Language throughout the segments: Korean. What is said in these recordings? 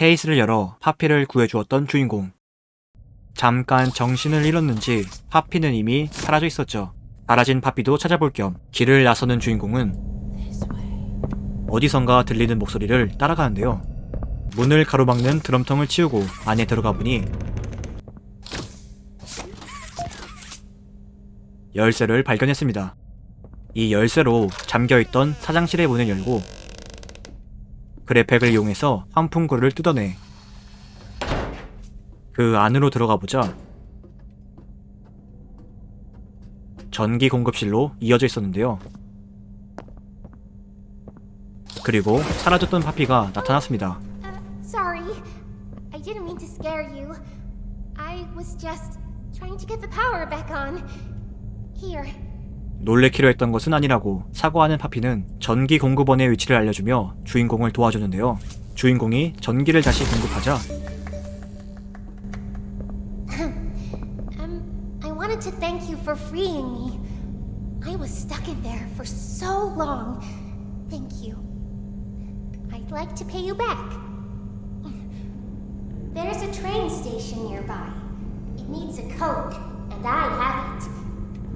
케이스를 열어 파피를 구해주었던 주인공. 잠깐 정신을 잃었는지 파피는 이미 사라져 있었죠. 사라진 파피도 찾아볼 겸 길을 나서는 주인공은 어디선가 들리는 목소리를 따라가는데요. 문을 가로막는 드럼통을 치우고 안에 들어가 보니 열쇠를 발견했습니다. 이 열쇠로 잠겨있던 사장실의 문을 열고 그래팩을 이용해서 환풍구를 뜯어내 그 안으로 들어가 보자 전기 공급실로 이어져 있었는데요. 그리고 사라졌던 파피가 나타났습니다. Uh, sorry. I didn't mean to scare you. I was just trying to get the power back on. Here. 놀래키려 했던 것은 아니라고 사과하는 파피는 전기 공급원의 위치를 알려주며 주인공을 도와주는데요. 주인공이 전기를 다시 공급하자 Um, I wanted to thank you for freeing me. I was stuck in there for so long. Thank you. I'd like to pay you back. There's a train station nearby. It needs a code, and I have it.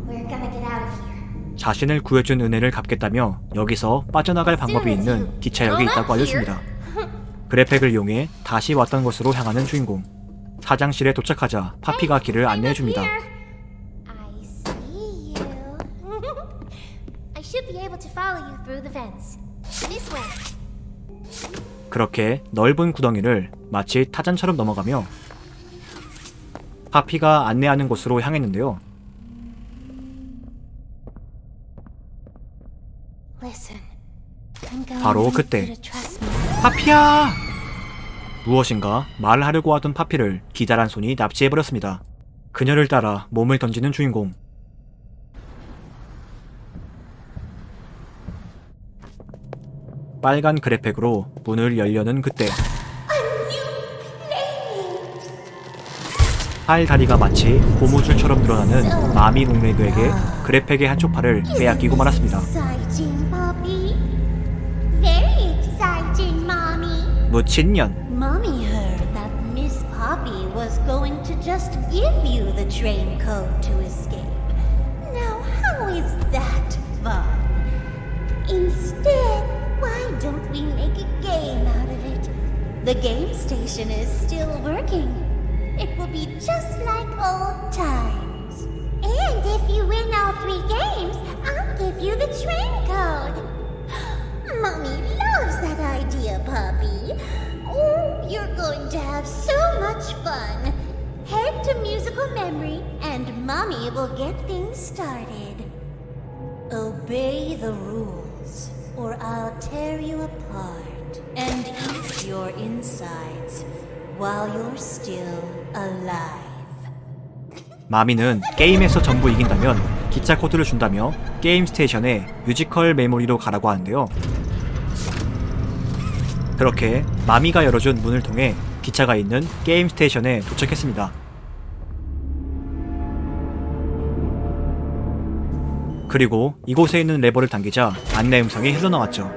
We're gonna get out of here. 자신을 구해준 은혜를 갚겠다며 여기서 빠져나갈 방법이 있는 기차역이 있다고 알려줍니다. 그래팩을 이용해 다시 왔던 곳으로 향하는 주인공. 사장실에 도착하자 파피가 길을 안내해줍니다. 그렇게 넓은 구덩이를 마치 타잔처럼 넘어가며 파피가 안내하는 곳으로 향했는데요. Listen. I'm going 바로 그때. 파피야! 무엇인가 말하려고 하던 파피를 기다란 손이 납치해버렸습니다. 그녀를 따라 몸을 던지는 주인공. 빨간 그래팩으로 문을 열려는 그때 팔 다리가 마치 고무줄처럼 늘어나는 마미 몽레드에게 그래팩의 한쪽 팔을 빼앗기고 말았습니다. Mommy. 무친년 Mommy heard that Miss Poppy was going to just give you the train code to escape. Now, how is that fun? Instead, why don't we make a game out of it? The game station is still working. It will be just like old times. And if you win all three games, I'll give you the train code. Mommy loves that have so much fun. Head to musical memory, and Mommy will get things started. Obey the rules, or I'll tear you apart and eat your insides while you're still alive. 마미는 게임에서 전부 이긴다면 기차 코드를 준다며 게임 스테이션에 뮤지컬 메모리로 가라고 하는데요. 그렇게 마미가 열어준 문을 통해 기차가 있는 게임 스테이션에 도착했습니다. 그리고 이곳에 있는 레버를 당기자 안내 음성이 흘러나왔죠.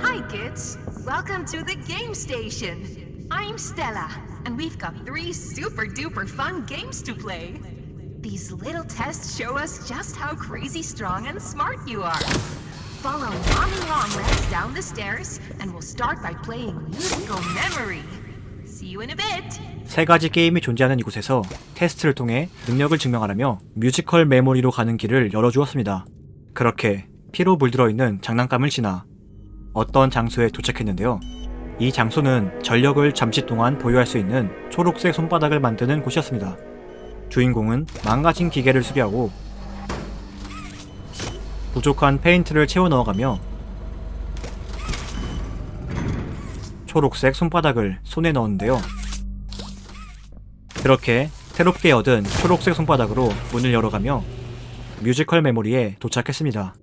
Hi, kids. Welcome to the game station. I'm Stella, and we've got three super duper fun games to play. These little tests show us just how crazy strong and smart you are. Follow Mommy Longlegs down the stairs, and we'll start by playing musical memory. See you in a bit. 세 가지 게임이 존재하는 이곳에서 테스트를 통해 능력을 증명하라며 뮤지컬 메모리로 가는 길을 열어주었습니다. 그렇게 피로 물들어 있는 장난감을 지나 어떤 장소에 도착했는데요. 이 장소는 전력을 잠시 동안 보유할 수 있는 초록색 손바닥을 만드는 곳이었습니다. 주인공은 망가진 기계를 수리하고 부족한 페인트를 채워 넣어가며 초록색 손바닥을 손에 넣었는데요. 그렇게 새롭게 얻은 초록색 손바닥으로 문을 열어가며 뮤지컬 메모리에 도착했습니다.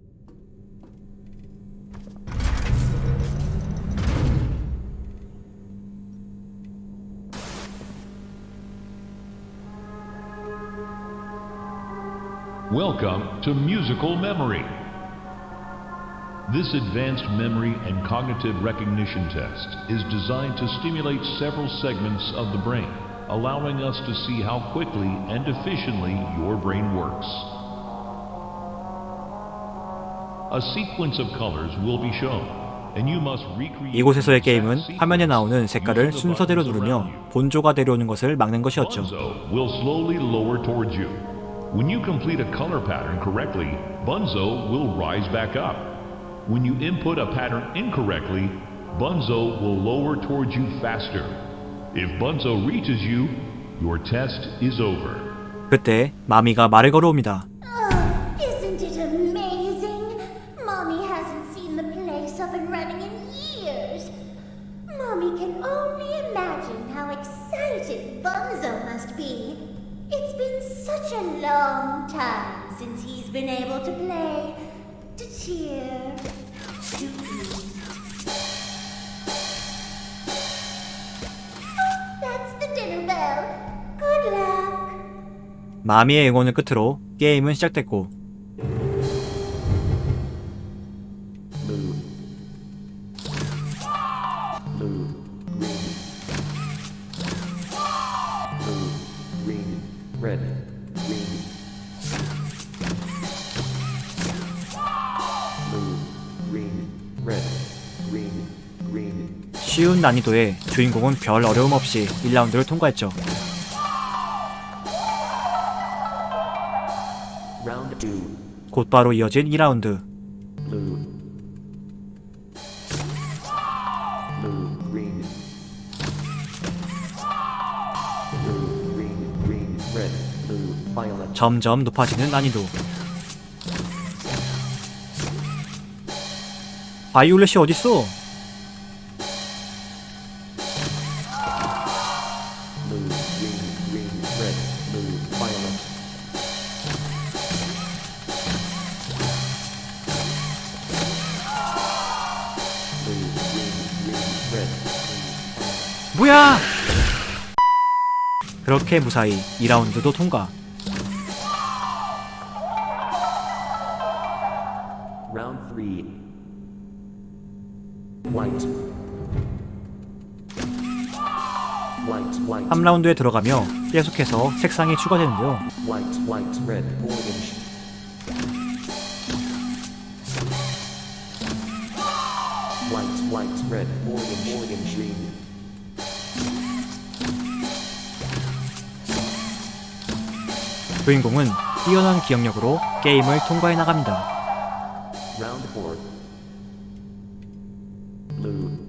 Welcome to. This advanced memory and cognitive recognition test is designed to stimulate several segments of the brain, allowing us to see how quickly and efficiently your brain works. A sequence of colors will be shown, and you must recreate 이곳에서의 the exact 게임은 sequence 화면에 나오는 색깔을 using the 순서대로 buttons 누르며 around you. 본조가 내려오는 것을 막는 것이었죠. Bunzo will slowly lower towards you. When you complete a color pattern correctly, Bunzo will rise back up. When you input a pattern incorrectly, Bunzo will lower towards you faster. If Bunzo reaches you, your test is over. 그때 마미가 말을 걸어옵니다. 마미의 응원을 끝으로 게임은 시작됐고 쉬운 난이도에 주인공은 별 어려움 없이 1라운드를 통과했죠. 곧바로 이어진 2라운드. blue, blue, green, blue, green, green, red, blue, violet. 점점 높아지는 난이도. 바이올렛이 어딨어? 그렇게 무사히 2라운드도 통과. Round three. White. White, white, 3라운드에 들어가며 계속해서 색상이 추가되는데요. white, white, red, orange. White, white, red, orange, orange, 주인공은 뛰어난 기억력으로 게임을 통과해 나갑니다. Round four. Blue.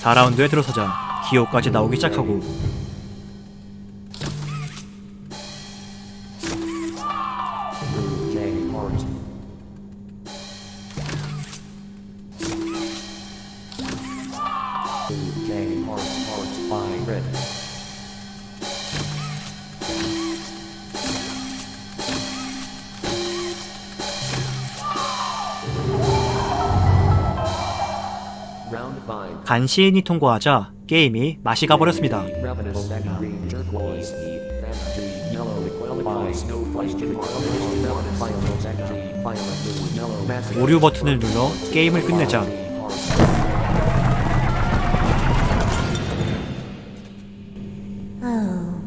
4라운드에 들어서자 기호까지 나오기 시작하고. Blue, J, heart, heart, by red. 간신히 통과하자 게임이 맛이 가버렸습니다. 오류 버튼을 눌러 게임을 끝내자 Oh,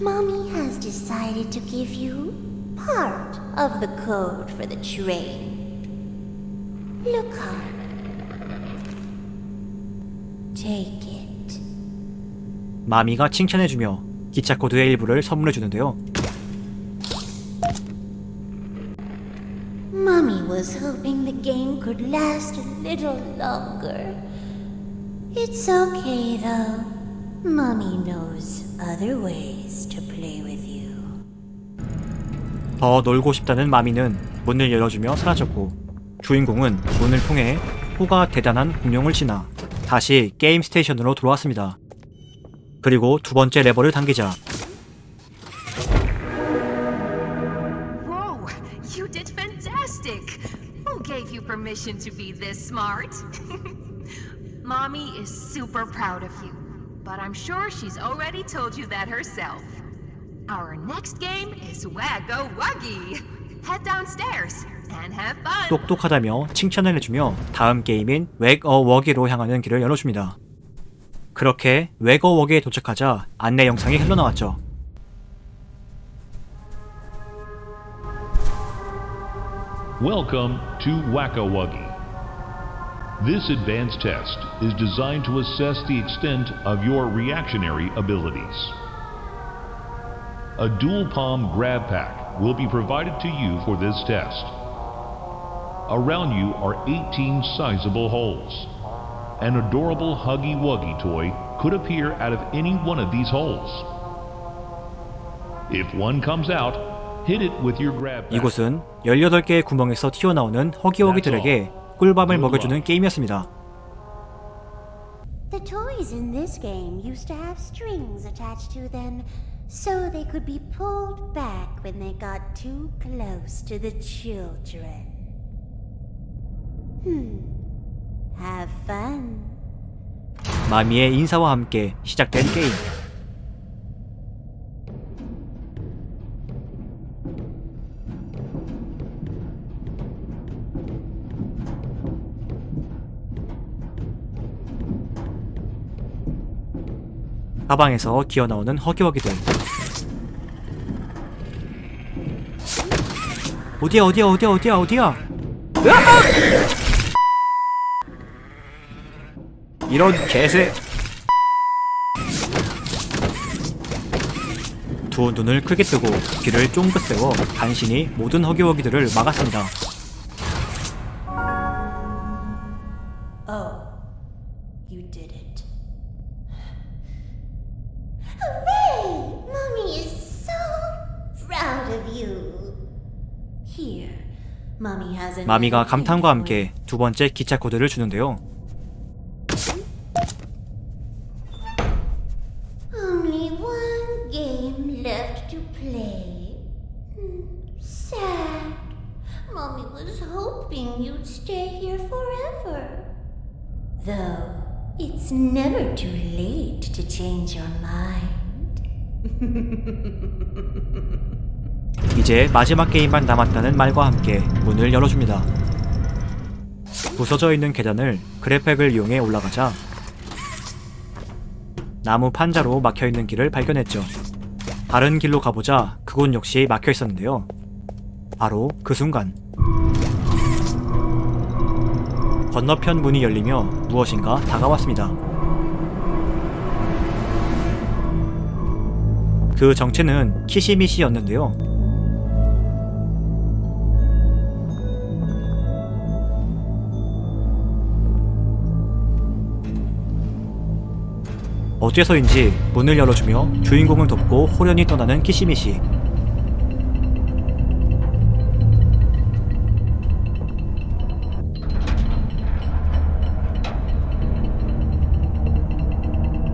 Mommy has decided to give you part of the code for the train. Look up. Take it. 마미가 칭찬해주며 기차 코드의 일부를 선물해 주는데요. Mommy was hoping the game could last a little longer. It's okay though. Mommy knows other ways 더 놀고 싶다는 마미는 문을 열어주며 사라졌고 주인공은 문을 통해 호가 대단한 공룡을 지나 다시 게임 스테이션으로 돌아왔습니다. 그리고 두 번째 레버를 당기자 Whoa, you did fantastic! Who gave you permission to be this smart? Mommy is super proud of you. but I'm sure she's already told you that herself. 똑똑하다며 칭찬을 해주며 다음 게임인 웩어워기로 향하는 길을 열어줍니다. 그렇게 웩어워기에 도착하자 안내 영상이 흘러나왔죠. Welcome to Wacka Wuggy. This advanced test is designed to assess the extent of your reactionary abilities. A dual palm grab pack will be provided to you for this test. Around you are 18 sizable holes. An adorable Huggy Wuggy toy could appear out of any one of these holes. If one comes out, hit it with your grab pack. 이곳은 18개의 구멍에서 튀어나오는 허기허기들에게 꿀밤을 먹여주는 게임이었습니다. The toys in this game used to have strings attached to them so they could be pulled back when they got too close to the children. Hmm. Have fun. 마미의 인사와 함께 시작된 게임. 가방에서 기어나오는 허기허기들. 어디야 어디야 어디야 어디야 어디야? 이런 개새. 두 눈을 크게 뜨고 귀를 쫑긋 세워 간신히 모든 허기허기들을 막았습니다. Oh, you. Here, Mommy has a 마미가 감탄과 함께 두 번째 기차 코드를 주는데요. 이제 마지막 게임만 남았다는 말과 함께 문을 열어줍니다. 부서져 있는 계단을 그래팩을 이용해 올라가자 나무 판자로 막혀 있는 길을 발견했죠. 다른 길로 가보자 그곳 역시 막혀 있었는데요. 바로 그 순간 건너편 문이 열리며 무엇인가 다가왔습니다. 그 정체는 키시미시였는데요. 어째서인지 문을 열어주며 주인공을 돕고 호련히 떠나는 키시미시.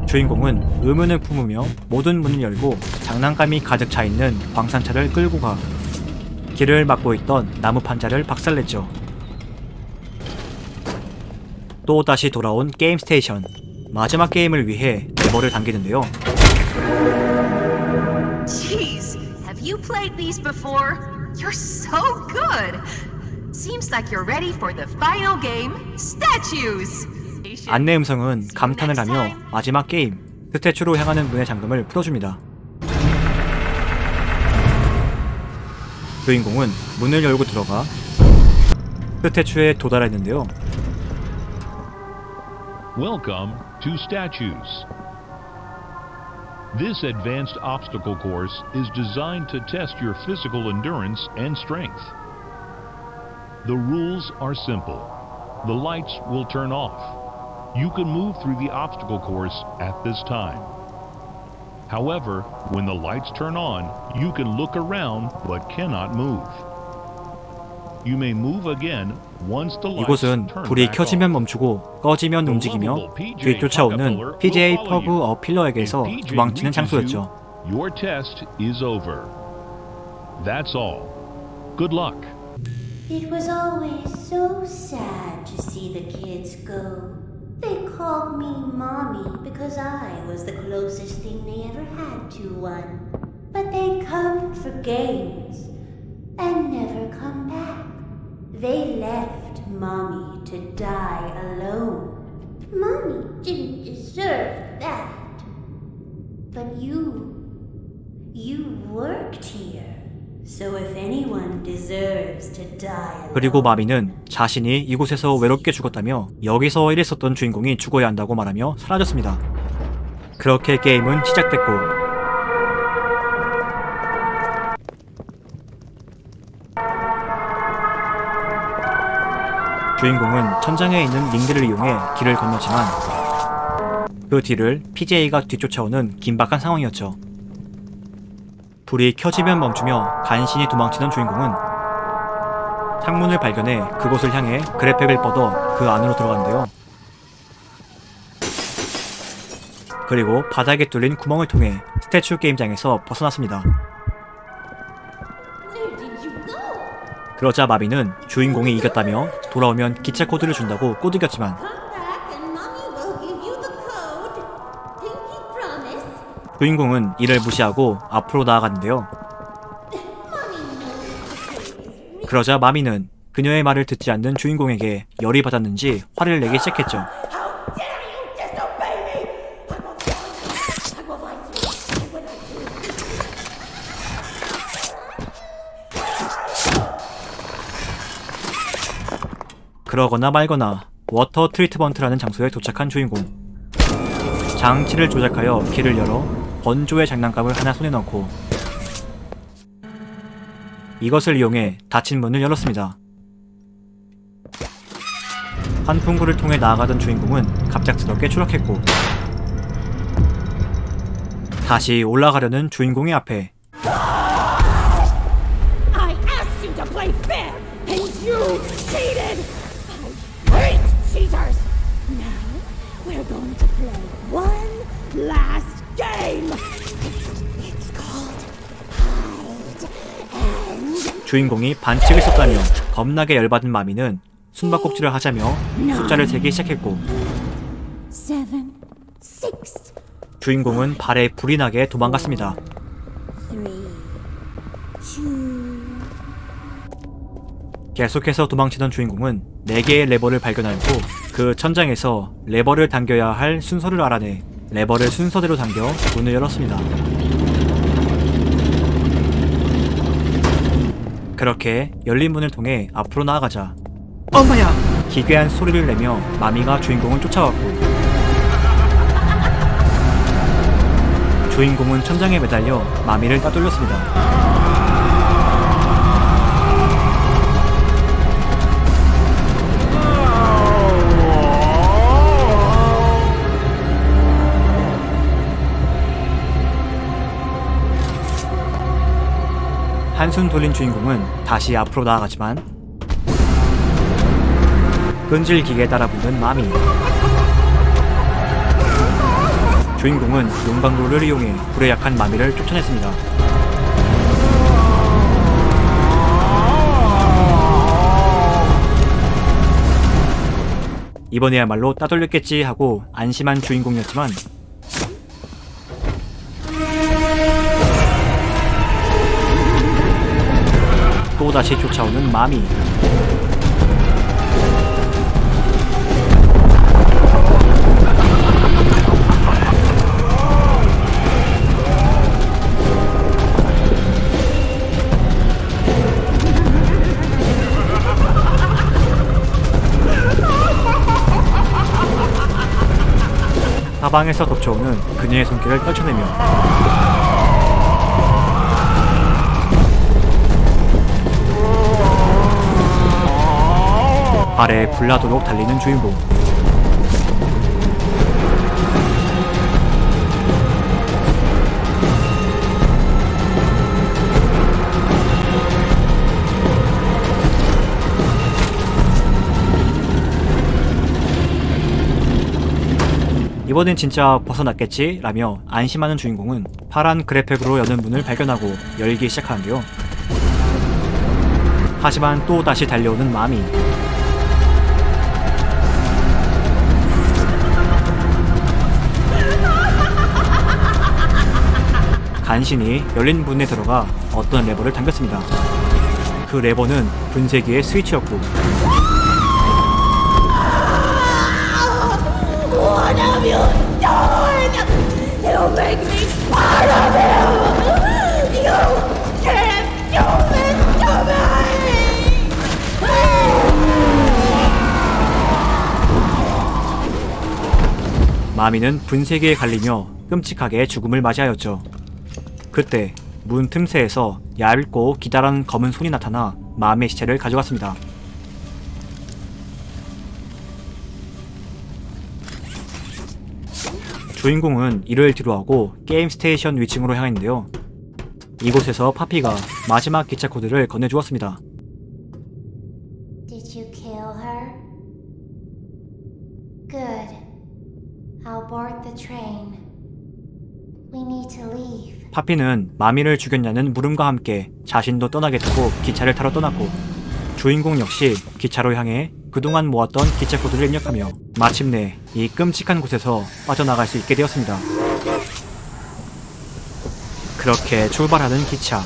주인공은 의문을 품으며 모든 문을 열고 장난감이 가득 차 있는 광산차를 끌고 가 길을 막고 있던 나무 판자를 박살냈죠. 또 다시 돌아온 게임 스테이션. 마지막 게임을 위해 레버를 당기는데요. Jeez, have you played these before? You're so good. Seems like you're ready for the final game, statues. 안내 음성은 감탄을 하며 마지막 게임 스태츄로 향하는 문의 잠금을 풀어줍니다. 주인공은 문을 열고 들어가 스태츄에 도달했는데요. Welcome to Statues. This advanced obstacle course is designed to test your physical endurance and strength. The rules are simple. The lights will turn off. You can move through the obstacle course at this time. However, when the lights turn on, you can look around but cannot move. 이곳은 불이 켜지면. 멈추고 꺼지면 움직이며 뒤 쫓아오는 PJ 퍼그 어 필러에게서 도망치는 장소였죠. Your test is over. That's all. Good luck. It was always so sad to see the kids go. They called me Mommy because I was the closest thing they ever had to one. But they come for games and never come back. They left Mommy to die alone. Mommy didn't deserve that. But you. You worked here. So if anyone deserves to die. 그리고 마미는 자신이 이곳에서 외롭게 죽었다며 여기서 일했었던 주인공이 죽어야 한다고 말하며 사라졌습니다. 그렇게 게임은 시작됐고 주인공은 천장에 있는 링들을 이용해 길을 건너지만 그 뒤를 PJ가 뒤쫓아오는 긴박한 상황이었죠. 불이 켜지면 멈추며 간신히 도망치던 주인공은 창문을 발견해 그곳을 향해 그래픽을 뻗어 그 안으로 들어갔는데요. 그리고 바닥에 뚫린 구멍을 통해 스태츄 게임장에서 벗어났습니다. 그러자 마비는 주인공이 이겼다며 돌아오면 기차 코드를 준다고 꼬드겼지만. 주인공은 이를 무시하고 앞으로 나아갔는데요. 그러자 마미는 그녀의 말을 듣지 않는 주인공에게 열이 받았는지 화를 내기 시작했죠. 그러거나 말거나 워터 트리트먼트라는 장소에 도착한 주인공. 장치를 조작하여 길을 열어 번조의 장난감을 하나 손에 넣고 이것을 이용해 닫힌 문을 열었습니다. 환풍구를 통해 나아가던 주인공은 갑작스럽게 추락했고 다시 올라가려는 주인공의 앞에 we're going to play one last game! It's called Hide and 주인공이 반칙을 썼다며 겁나게 열받은 마미는 숨바꼭질을 하자며 숫자를 세기 시작했고 seven, six, 주인공은 발에 불이 나게 도망갔습니다. three, two, 계속해서 도망치던 주인공은 4개의 레버를 발견하였고 그 천장에서 레버를 당겨야 할 순서를 알아내 레버를 순서대로 당겨 문을 열었습니다. 그렇게 열린 문을 통해 앞으로 나아가자 엄마야! 기괴한 소리를 내며 마미가 주인공을 쫓아왔고 주인공은 천장에 매달려 마미를 따돌렸습니다. 한숨 돌린 주인공은 다시 앞으로 나아가지만 끈질기게 따라붙는 마미 주인공은 용광로를 이용해 불에 약한 마미를 쫓아냈습니다. 이번에야말로 따돌렸겠지 하고 안심한 주인공이었지만 또다시 쫓아오는 마미. 사방에서 덮쳐오는 그녀의 손길을 떨쳐내며 발에 불나도록 달리는 주인공 이번엔 진짜 벗어났겠지? 라며 안심하는 주인공은 파란 그래픽으로 여는 문을 발견하고 열기 시작하는데요. 하지만 또 다시 달려오는 마미. 간신히 열린 문에 들어가 어떤 레버를 당겼습니다. 그 레버는 분쇄기의 스위치였고! 마미는 분쇄기에 갈리며 끔찍하게 죽음을 맞이하였죠. 그때 문 틈새에서 얇고 기다란 검은 손이 나타나 마미의 시체를 가져갔습니다. 주인공은 이를 뒤로 하고 게임 스테이션 위층으로 향했는데요. 이곳에서 파피가 마지막 기차 코드를 건네주었습니다. Did you kill her? Good. I'll board the train. We need to leave. 파피는 마미를 죽였냐는 물음과 함께 자신도 떠나겠다고 기차를 타러 떠났고 주인공 역시 기차로 향해 그동안 모았던 기차 코드를 입력하며 마침내 이 끔찍한 곳에서 빠져나갈 수 있게 되었습니다. 그렇게 출발하는 기차.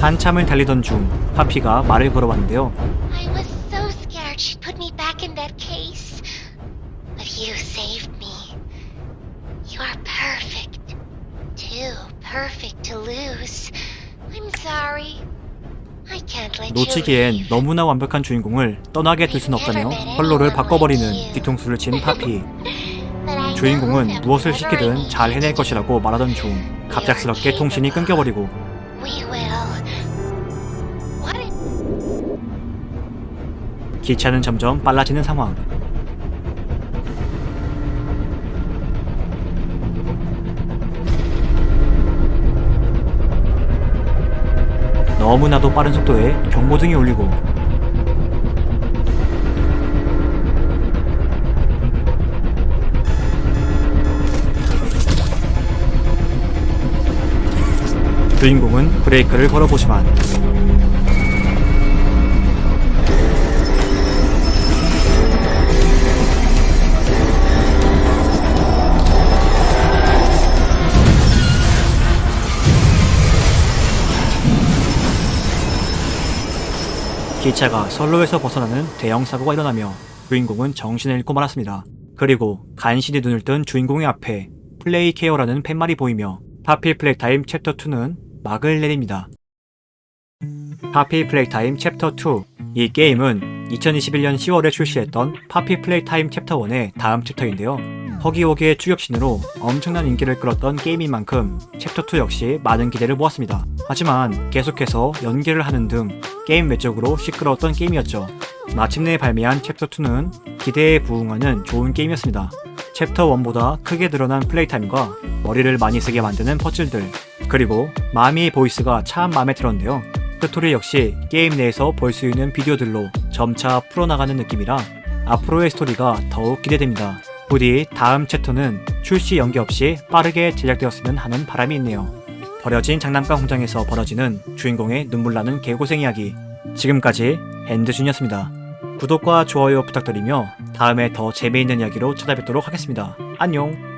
한참을 달리던 중 파피가 말을 걸어왔는데요. 놓치기엔 leave. 너무나 완벽한 주인공을 떠나게 둘 순 없다며 컬러를 바꿔버리는 뒤통수를 친 파피. 주인공은 무엇을 시키든 잘 해낼 것이라고 말하던 중 갑작스럽게 통신이 끊겨버리고 기차는 점점 빨라지는 상황. 너무나도 빠른 속도에 경고등이 울리고 주인공은 브레이크를 걸어보지만 기차가 선로에서 벗어나는 대형 사고가 일어나며 주인공은 정신을 잃고 말았습니다. 그리고 간신히 눈을 뜬 주인공의 앞에 플레이 케어라는 팻말이 보이며 파피 플레이타임 챕터 2는 막을 내립니다. 파피 플레이 타임 챕터 2. 이 게임은 2021년 10월에 출시했던 파피 플레이 타임 챕터 1의 다음 챕터인데요. 허기호기의 추격신으로 엄청난 인기를 끌었던 게임인 만큼 챕터 2 역시 많은 기대를 모았습니다. 하지만 계속해서 연기를 하는 등 게임 외적으로 시끄러웠던 게임이었죠. 마침내 발매한 챕터 2는 기대에 부응하는 좋은 게임이었습니다. 챕터 1보다 크게 늘어난 플레이타임과 머리를 많이 쓰게 만드는 퍼즐들, 그리고 마미의 보이스가 참 마음에 들었는데요. 스토리 역시 게임 내에서 볼 수 있는 비디오들로 점차 풀어나가는 느낌이라 앞으로의 스토리가 더욱 기대됩니다. 부디 다음 챕터는 출시 연기 없이 빠르게 제작되었으면 하는 바람이 있네요. 버려진 장난감 공장에서 벌어지는 주인공의 눈물 나는 개고생 이야기. 지금까지 핸드준이었습니다. 구독과 좋아요 부탁드리며 다음에 더 재미있는 이야기로 찾아뵙도록 하겠습니다. 안녕!